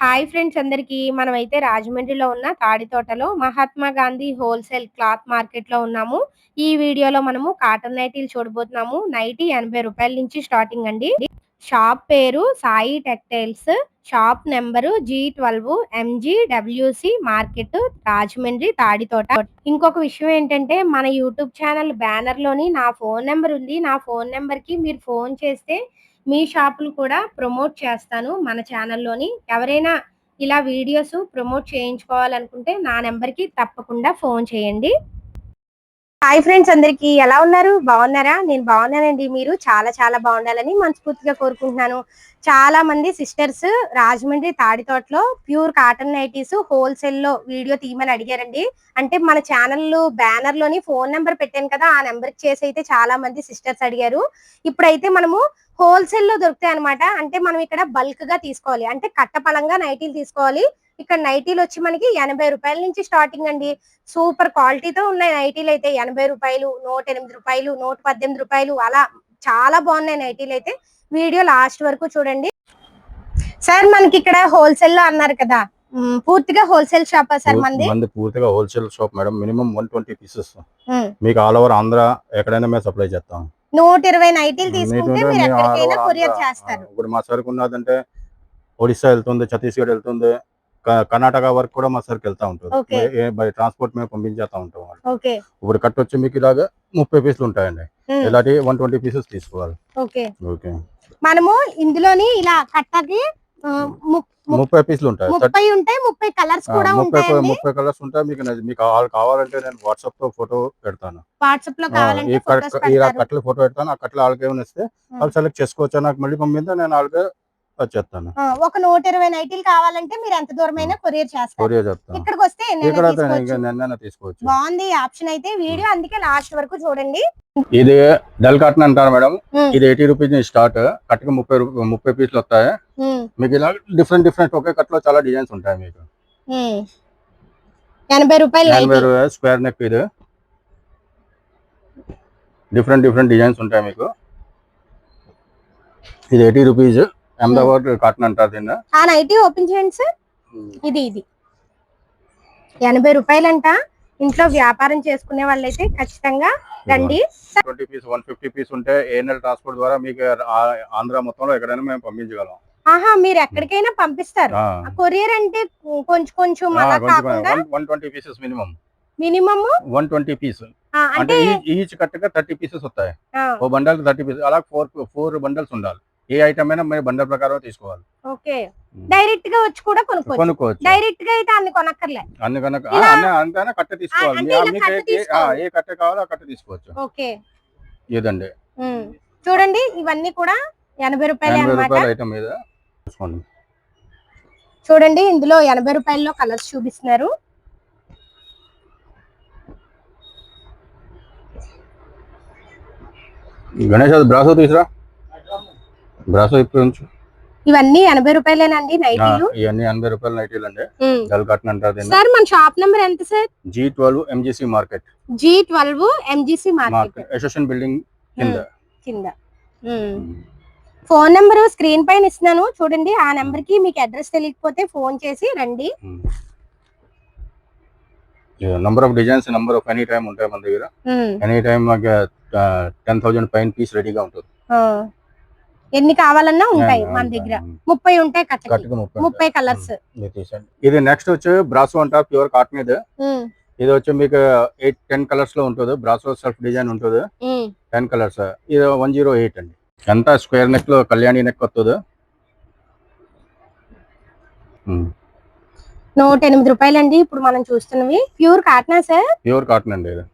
Hi friends అందరికీ. మనమైతే రాజమండ్రిలో ఉన్న తాడితోటలో మహాత్మా గాంధీ హోల్సేల్ క్లాత్ మార్కెట్లో ఉన్నాము. ఈ వీడియోలో మనము కాటన్ నైటీలు చూడబోతున్నాము. నైటీ ఎనభై రూపాయల నుంచి స్టార్టింగ్ అండి. షాప్ పేరు Sai textiles shop number G twelve MG WC market Rajahmundry Taditota ఇంకొక విషయం ఏంటంటే మన యూట్యూబ్ ఛానల్ బ్యానర్లోని నా ఫోన్ నెంబర్ ఉంది. నా ఫోన్ నెంబర్కి మీరు ఫోన్ చేస్తే మీ షాపులు కూడా ప్రమోట్ చేస్తాను మన ఛానల్లోని. ఎవరైనా ఇలా వీడియోస్ ప్రమోట్ చేయించుకోవాలనుకుంటే నా నెంబర్కి తప్పకుండా ఫోన్ చేయండి. హాయ్ ఫ్రెండ్స్ అందరికీ ఎలా ఉన్నారు? బాగున్నారా? నేను బాగున్నానండి. మీరు చాలా చాలా బాగుండాలని మనస్ఫూర్తిగా కోరుకుంటున్నాను. చాలా మంది సిస్టర్స్ రాజమండ్రి తాడితోటలో ప్యూర్ కాటన్ నైటీస్ హోల్సేల్లో వీడియో తీయమని అడిగారండి. అంటే మన ఛానల్ బ్యానర్లోని ఫోన్ నెంబర్ పెట్టాను కదా ఆ నెంబర్కి చేసి అయితే చాలా మంది సిస్టర్స్ అడిగారు. ఇప్పుడైతే మనము హోల్సేల్లో దొరుకుతాయి అనమాట అంటే మనం ఇక్కడ బల్క్గా తీసుకోవాలి. అంటే కట్టపలంగా నైటీలు తీసుకోవాలి. ఇక్కడ నైటీలు వచ్చి మనకి ఎనభై రూపాయల నుంచి స్టార్టింగ్ అండి. సూపర్ క్వాలిటీతో ఉన్నాయి నైటీలు అయితే. ఎనభై రూపాయలు నూట ఎనిమిది రూపాయలు నూట పద్దెనిమిది రూపాయలు అలా చాలా బాగున్నాయి నైటీలు అయితే. వీడియో లాస్ట్ వరకు చూడండి. సార్ మనకి ఇక్కడ హోల్సేల్లో అన్నారు కదా. పూర్తిగా హోల్సేల్ షాపా సార్ మంది? పూర్తిగా wholesale shop madam. Minimum one twenty pieces. మీకు ఆల్ ఓవర్ ఆంధ్ర ఎక్కడైనా మేము సప్లై చేస్తాం. నూట ఇరవై నైటీలు తీసుకుంటే మీరు ఎక్కడికైనా కొరియర్ చేస్తారు. ఇప్పుడు మా సరుకు ఉన్నదంటే ఒడిస్సా వెళ్తుంది ఛత్తీస్గఢ్ వెళ్తుంది కర్ణాటక వరకు కూడా మా సరుకు వెళ్తా ఉంటుంది బై ట్రాన్స్పోర్ట్ మేము పంపించేస్తా ఉంటాం ఇప్పుడు కట్ వచ్చి మీకు ఇలాగా ముప్పై పీసులు ఉంటాయండి. ఇలాంటి వన్ ట్వంటీ పీసెస్ తీసుకోవాలి. ఓకే. మనము ఇందులోని ఇలా కట్టకి ముప్పై పీసులు ఉంటాయి. ముప్పై ఉంటాయి ముప్పై కలర్స్ కూడా ఉంటాయండి. ముప్పై కలర్స్ ఉంటాయి. మీకు మీకు కావాలి- కావాలంటే నేను వాట్సాప్తో ఫోటో పెడతాను. వాట్సాప్లో ఈ కావాలంటే పెడతారు. కట్టలు ఫోటో పెడతాను. ఆ కట్టలు వాళ్ళకి ఏమైనా ఇస్తే వాళ్ళు సెలెక్ట్ చేసుకోవచ్చు. నాకు మళ్ళీ పంపిస్తే నేను వాళ్ళకి వచ్చేస్తాను. ఒక నూట ఇరవై నైటీలు కావాలంటే మీరు ఎంత దూరమైనా కొరియర్ చేస్తారు. ఇక్కడికి వస్తే తీసుకోవచ్చు. బాగుంది ఆప్షన్ అయితే. వీడియో అందుకే లాస్ట్ వరకు చూడండి. ఇది డల్ కాటన్ అంటారు మేడం. ఇది ఎయిటీ రూపీస్ స్టార్ట్. కట్టుకు ముప్పై ముప్పై పీసులు వస్తాయి. మీకు ఇలా డిఫరెంట్ డిఫరెంట్ ఒకే కట్లో చాలా డిజైన్స్ ఉంటాయి మీకు. ఎనభై రూపాయలు ఎనభై నైటీ స్క్వేర్ నెక్ ఇది. డిఫరెంట్ డిఫరెంట్ డిజైన్స్ ఉంటాయి మీకు. ఇది ఎయిటీ రూపీస్. అహ్మదాబాద్ కాటన్ అంటారు దీన్ని? ఆ నైటీ ఓపెన్ చేయండి సార్. ఇది ఇది. ఎనభై రూపాయలంట. ఇంట్లో వ్యాపారం చేసుకునే వాళ్ళైతే ఖచ్చితంగా రండి. Twenty piece one fifty piece ఉంటే ఏఎన్ఎల్ ట్రాన్స్పోర్ట్ ద్వారా మీకు ఆంధ్ర మొత్తంలో ఎక్కడైనా మేము పంపించగలం. ఆహా మీరు ఎక్కడికైనా పంపిస్తారు. కొరియర్ అంటే కొంచెం కొంచెం అలా కాకుండా one twenty pieces minimum. Minimum one twenty piece. అంటే ఈచ్ కట్టగా థర్టీ పీసెస్ వస్తాయి. ఓ బండల్ థర్టీ పీసెస్ అలా ఫోర్ ఫోర్ బండల్స్ ఉండాలి. ఏ ఐటమ్ అయినా మీరు బండల్ ప్రకారం తీసుకోవాలి. ఓకే. డైరెక్ట్గా వచ్చి కూడా కొనుక్కోవచ్చు. కొనుక్కోవచ్చు. డైరెక్ట్గా అయితే అన్ని కొనక్కర్లే. అన్ని కనుక అంతైనా కట్ట తీసుకోవాలి. మీకు ఏ- కట్ట కావాలో ఆ కట్ట తీసుకోవచ్చు. ఓకే. ఇదండి. చూడండి ఇవన్నీ కూడా ఎనభై రూపాయలే రూపాయల ఐటమ్ మీద తీసుకోండి చూడండి ఇందులో ఎనభై రూపాయల్లో కలర్స్ చూపిస్తున్నారు. గణేష్ అది బ్రాసో తీసురా? బ్రాసో ఇప్పుడు ఉంచు ఇవన్నీ ఎనభై రూపాయలేనండి నైటీలు. ఇవన్నీ ఎనభై రూపాయల నైటీలు అండి. డల్ కాటన్ అంటారు సార్ మన షాప్ నెంబర్ ఎంత sir? G twelve MGC market. G twelve MGC market. Association building కింద. కింద. ఫోన్ నెంబర్ స్క్రీన్ పైన ఇస్తున్నాను. చూడండి ఆ నెంబర్కి మీకు అడ్రస్ తెలియకపోతే ఫోన్ చేసి రండి. Number of designs number of any time ఉంటాయి మన దగ్గర. ఎనీ టైం మాకు టెన్ థౌజండ్ పైన పీస్ రెడీగా ఉంటుంది. ఎన్ని కావాలన్నా ఉంటాయి మన దగ్గర. ముప్పై ఉంటాయి కట్టకి. ముప్పై కలర్స్ ఇది తీసేయండి. ఇది నెక్స్ట్ వచ్చి బ్రాసో అంటారు ప్యూర్ కాటన్ ఇది. ఇది వచ్చి మీకు ఎయిట్ టెన్ కలర్స్లో ఉంటుంది. బ్రాసో సెల్ఫ్ డిజైన్ ఉంటుంది. టెన్ కలర్స్ ఇది వన్ జీరో ఎయిట్ అండి. ఎంత స్క్వేర్ నెక్లో కళ్యాణి నెక్ వస్తుంది? నూట ఎనిమిది రూపాయలండి. ఇప్పుడు మనం చూస్తున్నవి. ప్యూర్ కాటనా సార్ ప్యూర్ కాటన్ అండి ఇది.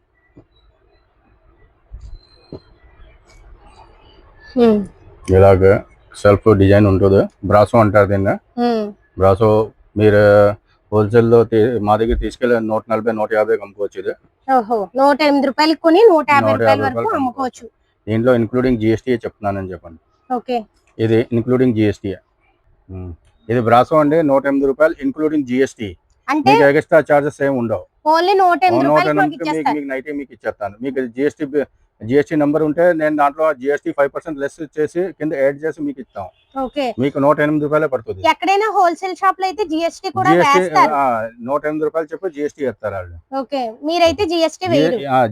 ఇలాగ సెల్ఫ్ డిజైన్ ఉంటుంది. బ్రాసో అంటారు దీన్ని. బ్రాసో మీరు హోల్సేల్లో మా దగ్గర తీసుకెళ్ళి నూట నలభై నూట యాభై అమ్ముకోవచ్చు ఇది. నూట ఎనిమిది రూపాయలకి కొని నూట యాభై రూపాయల వరకు అమ్ముకోవచ్చు. దీంట్లో ఇన్క్లూడింగ్ జిఎస్టీ చెప్తున్నానని చెప్పండి. ఓకే. ఇది ఇన్క్లూడింగ్ జిఎస్టీ ఇది బ్రాసో అండి నూట ఎనిమిది రూపాయలు ఇన్క్లూడింగ్ జిఎస్టీ మీకు ఎక్స్ట్రా చార్జెస్ ఏమి ఉండవు. ఓన్లీ నూట ఎనిమిది మీకు నైట్ మీకు ఇచ్చేస్తాను. మీకు జిఎస్టీ జిఎస్టీ నెంబర్ ఉంటే నేను దాంట్లో జిఎస్టీ ఫైవ్ పర్సెంట్ లెస్ చేసి కింద యాడ్ చేసి మీకు ఇస్తాం. మీకు నూట ఎనిమిది రూపాయలే పడుతుంది. ఎక్కడైనా హోల్సేల్ షాప్లో అయితే జిఎస్టీ కూడా నూట ఎనిమిది రూపాయలు చెప్పి జిఎస్టీ ఇస్తారు వాళ్ళు. మీరైతే జిఎస్టీ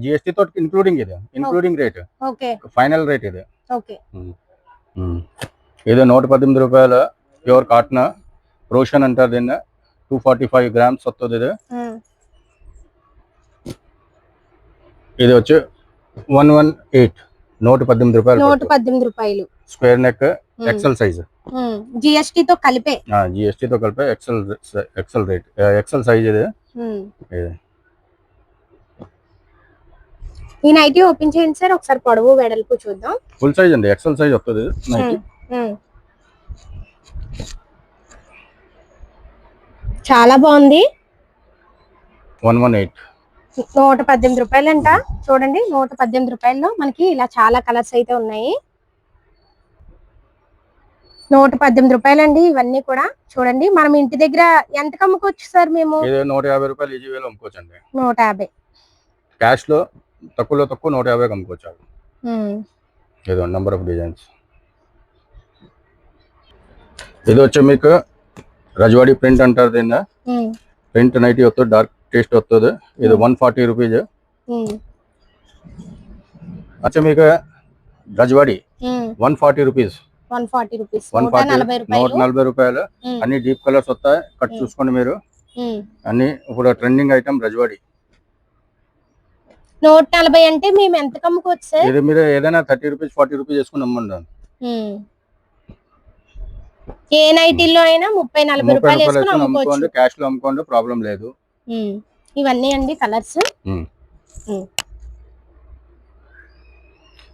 జిఎస్టీ తోటి ఇన్క్లూడింగ్ ఇది ఇన్క్లూడింగ్ రేట్ ఫైనల్ రేట్ ఇది. ఇది నూట పద్దెనిమిది రూపాయల ప్యూర్ కాటన్ రోషన్ అంటారు దీన్ని. టూ ఫార్టీ ఫైవ్ గ్రామ్స్ వస్తుంది ఇది. ఇది వచ్చి వన్ వన్ ఎయిట్ నూట పద్దెనిమిది నూట రూపాయలు పద్దెనిమిది రూపాయలు. Square neck XL size. GST తో కలిపే. జిఎస్టీతో కలిపి XL XL rate. XL size ఇది. ఈ నైటీ ఓపెన్ చేయండి సార్. ఒకసారి పొడవు వెడల్పు చూద్దాం. ఫుల్ సైజ్ అండి. ఎక్సెల్ సైజ్ వస్తుంది నైట్. చాలా బాగుంది. One one eight. నూట పద్దెనిమిది రూపాయలంట. చూడండి నూట పద్దెనిమిది రూపాయల్లో మనకి ఇలా చాలా కలర్స్ అయితే ఉన్నాయి. నూట పద్దెనిమిది రూపాయలండి ఇవన్నీ కూడా. చూడండి మనం ఇంటి దగ్గర ఎంత కమ్ముకోవచ్చు సార్ మేము? నూట యాభై రూపాయలు ఈజీ వేలు అమ్ముకోవచ్చు అండి నూట యాభై. క్యాష్లో తక్కువలో తక్కువ నూట యాభై అమ్ముకోవచ్చు. ఏదో నెంబర్ ఆఫ్ డిజైన్స్ ఇది వచ్చి మీకు రజవాడి ప్రింట్ అంటారు దీన్ని. ప్రింట్ నైటీ వస్తుంది డార్క్ టేస్ట్ వస్తుంది ఇది one forty rupees Rajwadi um. One forty rupees one forty rupees one నూట ఫార్టీ నలభై నూట రూపాయలు నలభై రూపాయలు. ఉమ్. అన్ని డీప్ కలర్స్ వస్తాయి. Cut Hmm. చూసుకోండి మీరు. ఉమ్. అన్ని ఇప్పుడు ట్రెండింగ్ ఐటమ్ రజవాడి నూట నలభై అంటే మేము ఎంత కమ్ముకోవచ్చు సార్ ఇది మీరు ఏదైనా థర్టీ రూపీస్ ఫార్టీ రూపీస్ చేసుకుని అమ్మండి. ఏ నైటీల్లో అయినా ముప్పై నలభై రూపాయలు క్యాష్లో అమ్ముకోండి. ప్రాబ్లం లేదు. ఇవన్నీ అండి కలర్స్.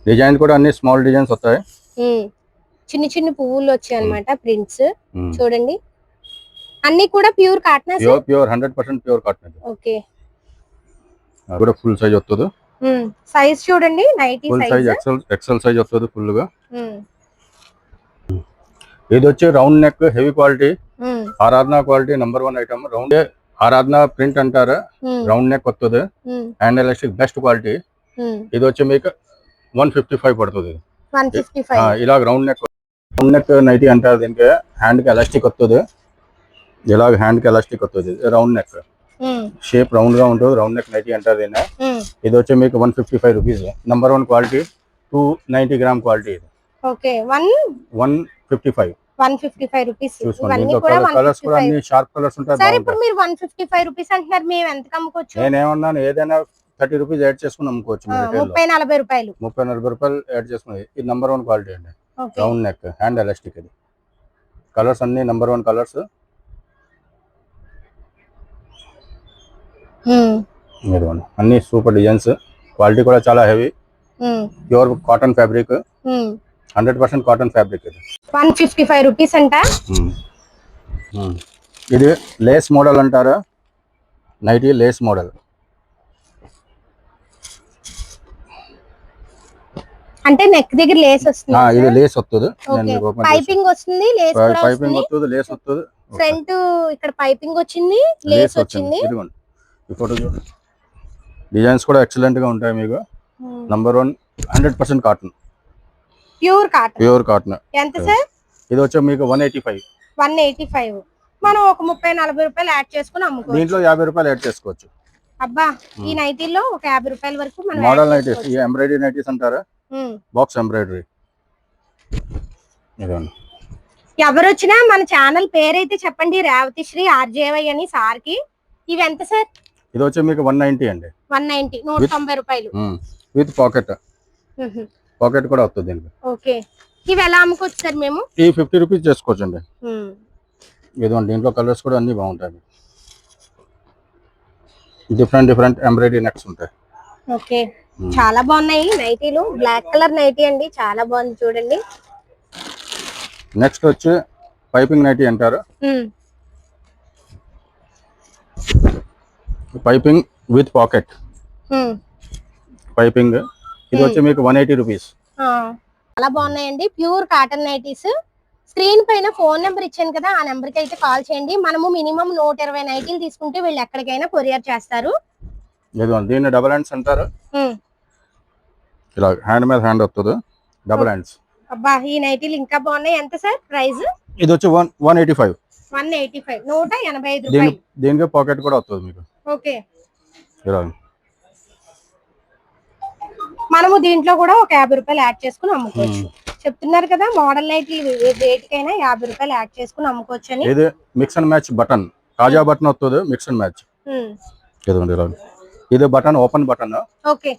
డిజైన్ కూడా అన్ని స్మాల్ డిజైన్స్ వస్తాయి. చిన్న చిన్న పువ్వులు వచ్చాయి అన్నమాట ప్రింట్స్. చూడండి. అన్ని కూడా pure cotton pure pure hundred percent pure cotton okay. కూడా ఫుల్ సైజ్ వస్తుంది సైజ్ చూడండి. Nighty full size XL XL size వస్తుంది ఫుల్గా ఇది వచ్చి round neck heavy quality. Aradhana quality number one item. Round Aradhana print అంటారు. రౌండ్ నెక్ వస్తుంది and elastic best quality. ఇది వచ్చి మీకు వన్ ఫిఫ్టీ ఫైవ్ పడుతుంది. ఇలా round neck round neck nighty అంటారు దీనికి. హ్యాండ్కి ఎలాస్టిక్ వస్తుంది ఇలాగ హ్యాండ్కి ఎలాస్టిక్ వస్తుంది రౌండ్ నెక్. షేప్ రౌండ్గా ఉంటుంది. రౌండ్ నెక్ నైటీ అంటారు దీన్ని. ఇది వచ్చి మీకు one fifty five rupees. Number one quality two ninety gram quality ఇది. Okay. One? One fifty five. One fifty five rupees ఇవన్నీ కూడా సార్ ఇప్పుడు మీరు వన్ ఫిఫ్టీ ఫైవ్ రూపీస్ అంటున్నారు మేము ఎంత కమ్ముకోవచ్చు నేనేమన్నాను ఏదైనా థర్టీ రూపీస్ యాడ్ చేసుకుని అమ్ముకోవచ్చు. ముప్పై నలభై రూపాయలు. ముప్పై నలభై రూపాయలు యాడ్ చేసుకుని ఇది నెంబర్ వన్ క్వాలిటీ అండి. రౌండ్ నెక్ హ్యాండ్ ఎలాస్టిక్ ఇది. కలర్స్ అన్ని నెంబర్ వన్ కలర్స్ అన్ని సూపర్ డిజైన్స్ క్వాలిటీ కూడా చాలా heavy pure cotton fabric hundred percent cotton fabric ఇది. వన్ ఫిఫ్టీ ఫైవ్ రూపీస్ అంట. ఇది లేస్ మోడల్ అంటారా? Nighty lace model. అంటే నెక్ దగ్గర లేస్ ఇది వస్తుంది లేస్ వస్తుంది పైపింగ్ వస్తుంది లేస్ కూడా పైపింగ్ వస్తుంది. వస్తుంది లేస్ వస్తుంది ఫ్రంట్ ఇక్కడ పైపింగ్ వచ్చింది లేస్ వచ్చింది. ఇదిగోండి. ఈ ఫోటో చూడండి. డిజైన్స్ కూడా ఎక్సలెంట్గా ఉంటాయి మీకు. Number one hundred percent cotton pure cotton. Pure cotton. ఎంత సార్? ఇది వచ్చి మీకు one eighty five. One eighty five. మనం ఒక ముప్పై నలభై రూపాయలు యాడ్ చేసుకుని అమ్ముకోవచ్చు. దీంట్లో యాభై రూపాయలు యాడ్ చేసుకోవచ్చు. అబ్బా ఈ నైటీలో ఒక యాభై రూపాయల వరకు మనం మోడల్ నైటీస్ ఈ. ఎంబ్రాయిడరీ నైటీస్ అంటారా? ఉమ్. Box embroidery. ఇదండి ఎవరు వచ్చినా మన ఛానల్ పేరైతే చెప్పండి రేవతి శ్రీ ఆర్జేవై అని సార్కి ఇవి ఎంత సార్? ఇది వచ్చి మీకు వన్ నైన్టీ అండి. వన్ నైన్టీ నూట తొంభై రూపాయలు. విత్ పాకెట్ పాకెట్ కూడా వస్తుంది దీనికి. ఓకే. ఇవి ఎలా అమ్ముకోవచ్చు సార్ మేము? ఈ ఫిఫ్టీ రూపీస్ చేసుకోవచ్చు అండి. ఇదిగోండి దీంట్లో కలర్స్ కూడా అన్ని బాగుంటాయి. డిఫరెంట్ డిఫరెంట్ ఎంబ్రాయిడరీ నెక్స్ ఉంటాయి. ఓకే. చాలా బాగున్నాయి నైటీలు. బ్లాక్ కలర్ నైటీ అండి. చాలా బాగుంది చూడండి. నెక్స్ట్ వచ్చి పైపింగ్ నైటీ అంటారు. Piping with pocket. పైపింగ్. ఇది వచ్చి మీకు వన్ ఎయిటీ రూపీస్. చాలా బాగున్నాయండి. Pure cotton nighties. స్క్రీన్ పైన ఫోన్ నెంబర్ ఇచ్చాను కదా ఆ నెంబర్కి అయితే కాల్ చేయండి. మనము మినిమం నూట ఇరవై నైటీలు తీసుకుంటే వీళ్ళు ఎక్కడికైనా కొరియర్ చేస్తారు. దీన్ని డబల్ హ్యాండ్స్ అంటారు. ఇలా హ్యాండ్ మీద హ్యాండ్ వస్తుంది డబుల్ హ్యాండ్స్. అబ్బా ఈ నైటీలు ఇంకా బాగున్నాయి. ఎంత సార్ ప్రైస్? ఇది వచ్చి one one eighty five. One eighty five. నూట ఎనభై ఐదు దీనికి పాకెట్ కూడా వస్తుంది మీకు. ఓకే. ఇలా. మనము దీంట్లో కూడా ఒక యాభై రూపాయలు యాడ్ చేసుకుని అమ్ముకోవచ్చు. చెప్తున్నారు కదా మోడల్ నైట్లు వేటికైనా యాభై రూపాయలు యాడ్ చేసుకుని అమ్ముకోవచ్చు అని. ఇది మిక్స్ అండ్ మ్యాచ్ బటన్ కాజా బటన్ వస్తుంది మిక్స్ అండ్ మ్యాచ్ ఇది బటన్ ఓపెన్ బటన్ ఓకే.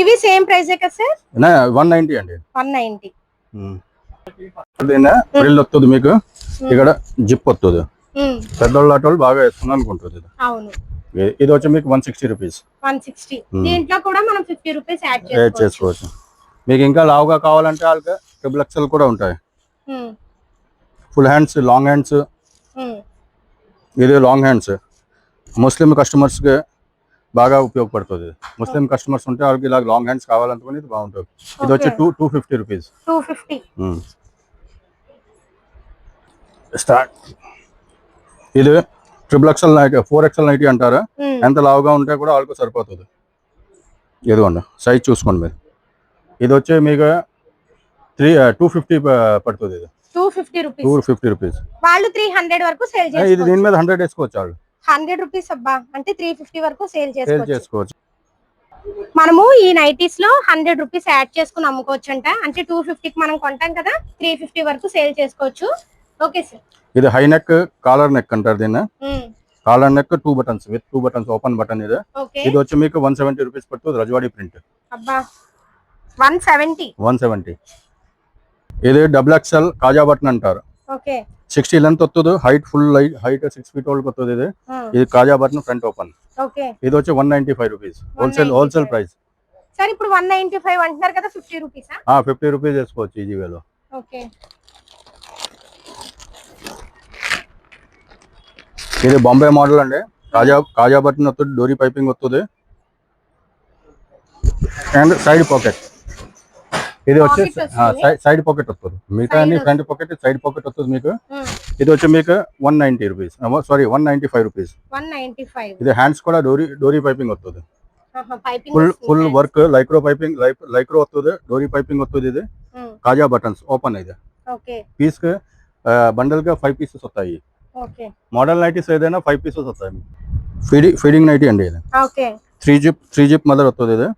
ఇవి సేమ్ ప్రైసే కదా సార్? వన్ నైన్టీ అండి. వన్ నైన్టీ ఫ్రిల్ వస్తుంది మీకు. ఇక్కడ జిప్ వస్తుంది పెద్దోళ్ళ వాళ్ళు బాగా వేసుకుని అనుకుంటుంది. అవును. ఇది- ఇది వచ్చి మీకు one sixty rupees one sixty దీంట్లో కూడా మనం ఫిఫ్టీ రూపీస్ యాడ్ యాడ్ చేసుకోవచ్చు. చేసుకోవచ్చు. మీకు ఇంకా లావుగా కావాలంటే వాళ్ళకి ట్రిపుల్ ఎక్స్ఎల్ కూడా ఉంటాయి. Um, full hands long hands um, ఇది లాంగ్ హ్యాండ్స్ ముస్లిం కస్టమర్స్కి బాగా ఉపయోగపడుతుంది. ఇది. ముస్లిం కస్టమర్స్ ఉంటే వాళ్ళకి ఇలా లాంగ్ హ్యాండ్స్ కావాలనుకుని ఇది బాగుంటుంది. ఇది వచ్చి Okay. Two two fifty rupees two fifty start ఇది triple XL night four XL nighty అంటారు? ఎంత లావుగా ఉంటే కూడా వాళ్ళకి సరిపోతుంది. ఇదిగోండి సైజ్ చూసుకోండి మీరు. ఇది వచ్చి మీకు త్రీ టూ ఫిఫ్టీ పడుతుంది ఇది. Two fifty two rupees fifty rupees వాళ్ళు త్రీ హండ్రెడ్ వరకు సేల్ ఇది చేసుకోవచ్చు. దీని మీద హండ్రెడ్ వేసుకోవచ్చు వాళ్ళు. హండ్రెడ్ రూపీస్ అబ్బా అంటే త్రీ ఫిఫ్టీ వరకు సేల్ సేల్ చేసుకోవచ్చు. చేసుకోవచ్చు. మనము ఈ నైటీస్లో హండ్రెడ్ రూపీస్ యాడ్ చేసుకుని అమ్ముకోవచ్చు అంట అంటే టూ ఫిఫ్టీకి మనం కొంటాం కదా త్రీ ఫిఫ్టీ వరకు సేల్ చేసుకోవచ్చు. ఇది హై నెక్ కాలర్ నెక్ అంటారు దీన్ని. Collar neck two buttons with two buttons open button ఇది. ఇది వచ్చి మీకు వన్ సెవెంటీ రూపీస్ పడుతుంది Rajwadi print one seventy one seventy ఇది డబుల్ ఎక్స్ఎల్ కాజా బటన్ అంటారు. సిక్స్టీ లెంత్ వస్తుంది height full height six feet వాళ్ళకి వస్తుంది ఇది. ఇది కాజా బటన్ ఫ్రంట్ ఓపెన్ ఇది వచ్చి one ninety five rupees wholesale 195. Wholesale price sir ఇప్పుడు వన్ నైన్టీ ఫైవ్ అంటున్నారు కదా ఫిఫ్టీ రూపీసా ఫిఫ్టీ రూపీస్ వేసుకోవచ్చు ఈజీ వేలో ఓకే ఇది బాంబే మోడల్ అండి. కాజా కాజా బటన్ వస్తుంది డోరీ పైపింగ్ వస్తుంది. And side pocket. ఇది వచ్చి. సైడ్ పాకెట్ వస్తుంది. మిగతా అన్ని ఫ్రంట్ పాకెట్ సైడ్ పాకెట్ వస్తుంది మీకు. ఇది వచ్చి మీకు one ninety rupees. Sorry one ninety five rupees. ఇది హ్యాండ్స్ కూడా డోరీ డోరీ పైపింగ్ వస్తుంది. Full full work lycra piping lycra వస్తుంది డోరీ పైపింగ్ వస్తుంది ఇది. కాజా బటన్స్ ఓపెన్ ఇది. పీస్కి బండల్గా ఫైవ్ పీసెస్ వస్తాయి. మోడల్ నైటీస్ ఏదైనా ఫైవ్ పీసెస్ వస్తాయి. ఫీడింగ్ ఫీడింగ్ నైటీ అండి ఇది. Three zip three zip mother వస్తుంది ఇది.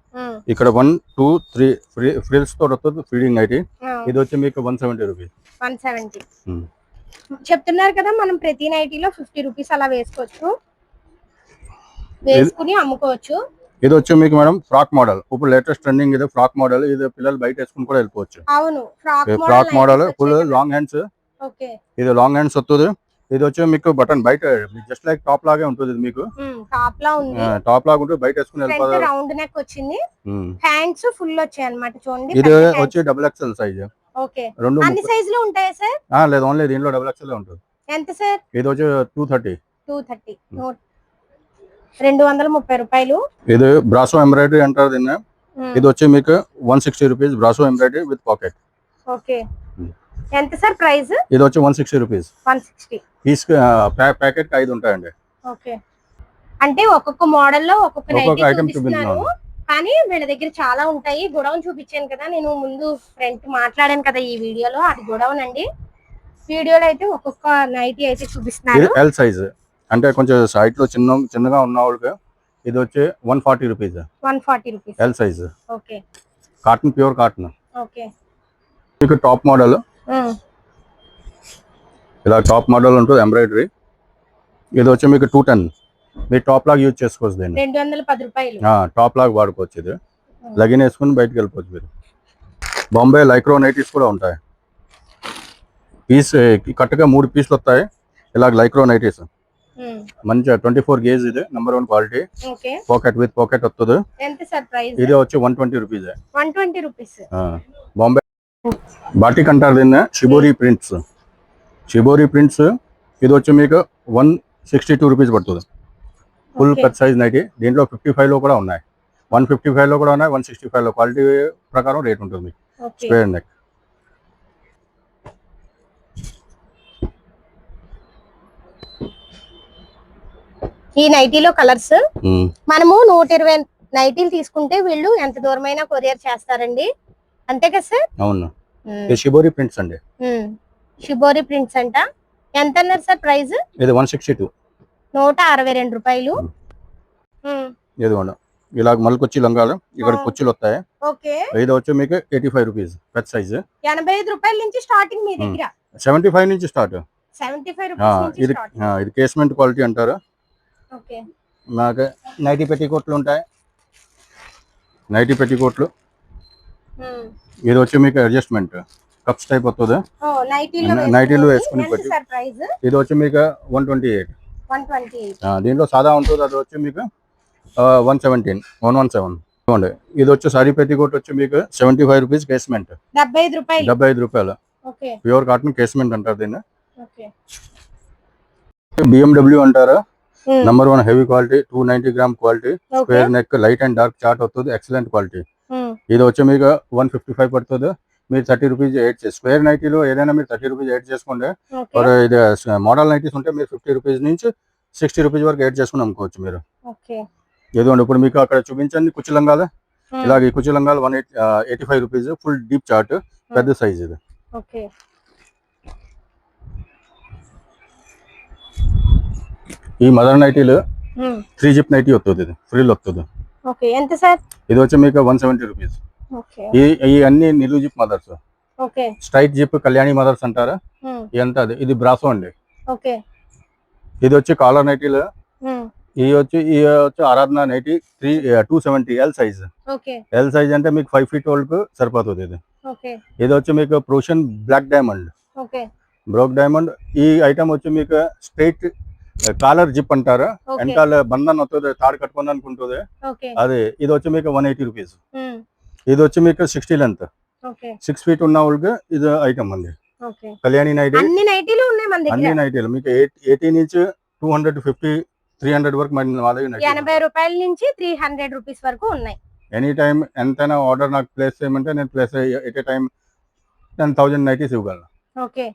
ఇక్కడ వన్ టూ త్రీ ఫ్రిల్స్తో వస్తుంది ఫీడింగ్ నైటీ. ఇది వచ్చి మీకు one seventy rupees one seventy చెప్తున్నారు కదా మనం ప్రతి నైటీలో ఫిఫ్టీ రూపీస్ అలా వేసుకోవచ్చు. వేసుకుని అమ్ముకోవచ్చు. ఇది వచ్చి మీకు మేడం ఫ్రాక్ మోడల్. ఇప్పుడు లేటెస్ట్ ట్రెండింగ్ ఇది ఫ్రాక్ మోడల్. ఇది పిల్లలు బయట వేసుకుని కూడా వెళ్ళిపోవచ్చు. అవును frock model full long hands ఇది లాంగ్ హ్యాండ్స్ వస్తుంది. ఇది వచ్చి మీకు బటన్ బయట జస్ట్ లైక్ టాప్ లాగే ఉంటుంది ఇది మీకు. టాప్ లా ఉంది. టాప్ లాగా ఉంటుంది బయట వేసుకుని రౌండ్ నెక్ వచ్చింది. హ్యాండ్స్ ఫుల్ వచ్చాయి అన్నమాట చూడండి. ఇది వచ్చి డబుల్ ఎక్స్ఎల్ సైజ్ ఓకే రెండు అన్ని సైజులు ఉంటాయా సార్ ఆ, లేదు ఓన్లీ దీంట్లో డబుల్ ఎక్స్ఎల్ ఉంటుంది. ఎంత సార్ ఇది వచ్చి టూ థర్టీ టూ థర్టీ రెండు వందల ముప్పై రూపాయలు. ఇది బ్రాసో ఎంబ్రాయిడరీ అంటారు దీన్ని. ఇది వచ్చి మీకు one sixty rupees brasso embroidery with pocket okay. ఎంత సార్ ప్రైస్? ఇది వచ్చి one sixty rupees one sixty piece ప్యాకెట్కి ఐదు ఉంటాయండి. ఓకే. అంటే ఒక్కొక్క మోడల్లో ఒక్కొక్క చూపిస్తున్నారు. చూపిస్తున్నాను. కానీ వీళ్ళ దగ్గర చాలా ఉంటాయి. గొడవన్ చూపించాను కదా నేను ముందు ఫ్రంట్ మాట్లాడాను కదా ఈ వీడియోలో. అది గొడవన్ అండి వీడియోలో అయితే ఒక్కొక్క నైటీ అయితే ఇది చూపిస్తున్నారు ఎల్ సైజ్ అంటే కొంచెం సైట్లో చిన్న చిన్నగా ఉన్న వాళ్ళకి ఇది వచ్చి one forty rupees one forty rupees L size okay. Cotton pure cotton okay. మీకు టాప్ మోడల్ ఇలా టాప్ మోడల్ ఉంటుంది ఎంబ్రాయిడరీ. ఇది వచ్చి మీకు టూ టెన్. మీరు టాప్ లాగా యూజ్ చేసుకోవచ్చు దీన్ని. రెండు వందల పది రూపాయలు. టాప్ లాగా వాడుకోవచ్చు ఇది. లగిన్ వేసుకుని బయటకు వెళ్ళిపోవచ్చు మీరు. బాంబే లైక్రో నైటీస్ కూడా ఉంటాయి. పీస్ కట్టుగా మూడు పీసులు వస్తాయి. ఇలా లైక్రో నైటీస్. మంచిగా ట్వంటీ ఫోర్ గేజ్ ఇది number one quality pocket with pocket వస్తుంది ఇది వచ్చి one twenty rupees Bombay batik అంటారు దీన్ని. షిబోరి ప్రింట్స్ షిబోరి ప్రింట్స్ ఇది వచ్చి మీకు వన్ సిక్స్టీ టూ రూపీస్ పడుతుంది ఫుల్. పెద్ద సైజ్ నైటీ. దీంట్లో ఫిఫ్టీ ఫైవ్లో కూడా ఉన్నాయి. వన్ ఫిఫ్టీ ఫైవ్లో కూడా ఉన్నాయి వన్ సిక్స్టీ ఫైవ్లో. క్వాలిటీ ప్రకారం రేట్ ఉంటుంది మీకు. స్క్వేర్ నెక్ ఈ నైటీలో కలర్స్ మనము నూట ఇరవై నైటీలు తీసుకుంటే వీళ్ళు ఎంత దూరమైనా కొరియర్ చేస్తారండి. అంతే కదా సార్? అవును. షిబోరి ప్రింట్స్ అండి. షిబోరి ప్రింట్స్ అంట. ఎంత అన్నారు సార్ ప్రైస్? ఇది వన్ సిక్స్టీ టూ. నూట అరవై రెండు రూపాయలు. ఇదిగోండి. ఇలాగ మళ్ళకొచ్చి లంగాలు ఇక్కడ ఆ. కుర్చీలు వస్తాయి. ఓకే. ఇది వచ్చి మీకు ఎయిటీ ఫైవ్ రూపీస్ పెద్ద సైజ్. ఎనభై ఐదు రూపాయల నుంచి స్టార్టింగ్ మీ. దగ్గర? సెవెంటీ ఫైవ్ నుంచి స్టార్ట్. ఇది ఇది కేస్మెంట్ క్వాలిటీ అంటారు. ఓకే. నాకు నైటీ పెట్టికోట్లు ఉంటాయి. నైటీ పెట్టికోట్లు ఇది వచ్చి మీకు అడ్జస్ట్మెంట్ కప్స్ టైప్ వస్తుంది నైటీలో వేసుకుని ఇది వచ్చి మీకు వన్ ట్వంటీ ఎయిట్ దీంట్లో సాదా ఉంటుంది అది వచ్చి మీకు one seventeen one one seven ఇది వచ్చి సారీ పెట్టికోట్ వచ్చి మీకు సెవెంటీ ఫైవ్ రూపీస్ కేస్మెంట్ డెబ్బై ఐదు రూపాయలు. ప్యూర్ కాటన్ కేస్మెంట్ అంటారు దీన్ని. బిఎండబ్ల్యూ అంటారు. Number one heavy quality two ninety gram quality square neck light and dark chart వస్తుంది ఎక్సలెంట్ క్వాలిటీ ఇది వచ్చి మీకు వన్ ఫిఫ్టీ ఫైవ్ పడుతుంది. మీరు థర్టీ రూపీస్ ఎయిట్ చేసి స్క్వేర్ నైటీలో ఏదైనా మీరు థర్టీ రూపీస్ ఎయిట్ చేసుకుంటే ఇది మోడల్ నైటీస్ ఉంటే మీరు ఫిఫ్టీ రూపీస్ నుంచి సిక్స్టీ రూపీస్ వరకు ఎయిట్ చేసుకుని అమ్ముకోవచ్చు మీరు. ఏదో ఇప్పుడు మీకు అక్కడ చూపించండి కుచ్చి లంగాలు. ఇలాగ ఈ కుచ్చి లంగాలు one eight eighty five rupees full deep chart పెద్ద సైజ్ ఇది. ఈ మదర్ నైటీలు త్రీ జిప్ నైటీ వస్తుంది ఇది ఫ్రీల్ వస్తుంది ఓకే ఎంత సార్? ఇది వచ్చి మీకు వన్ సెవెంటీ రూపీస్. ఓకే. ఈ ఈ అన్ని నిలువు zip mothers. Okay. Straight zip Kalyani mothers అంటారా? ఎంత అది? ఇది బ్రాసో అండి. ఓకే. ఇది వచ్చి కాలర్ నైటీలు ఇది వచ్చి ఈ వచ్చి Aradhana nighty three two seventy L size okay. L size అంటే మీకు ఫైవ్ ఫీట్ ఓల్డ్కు సరిపోతుంది ఇది. ఓకే. ఇది వచ్చి మీకు ప్రొషన్ బ్లాక్ డైమండ్ ఓకే. బ్రోక్ డైమండ్ ఈ ఐటమ్ వచ్చి మీకు స్ట్రైట్ కాలర్ జిప్ అంటారు? వెనకాల బంధన్ వస్తుంది తాడు కట్టుకోవడానికి ఉంటుంది ఓకే. అది ఇది వచ్చి మీకు వన్ ఎయిటీ రూపీస్ ఇది వచ్చి మీకు సిక్స్టీ లెంత్ సిక్స్ ఫీట్ ఉన్న వాళ్ళకి ఇది ఐటమ్ అండి కళ్యాణి నైటీ అన్ని నైటీలు మీకు ఎయిట్ ఎయిటీ నుంచి two hundred fifty three hundred వరకు ఎనభై రూపాయల నుంచి త్రీ హండ్రెడ్ రూపీస్ వరకు ఉన్నాయి. ఎనీ టైం ఎంతైనా ఆర్డర్ నాకు ప్లేస్ చేయమంటే నేను place at a time ten thousand nighties ఇవ్వగలను. ఓకే.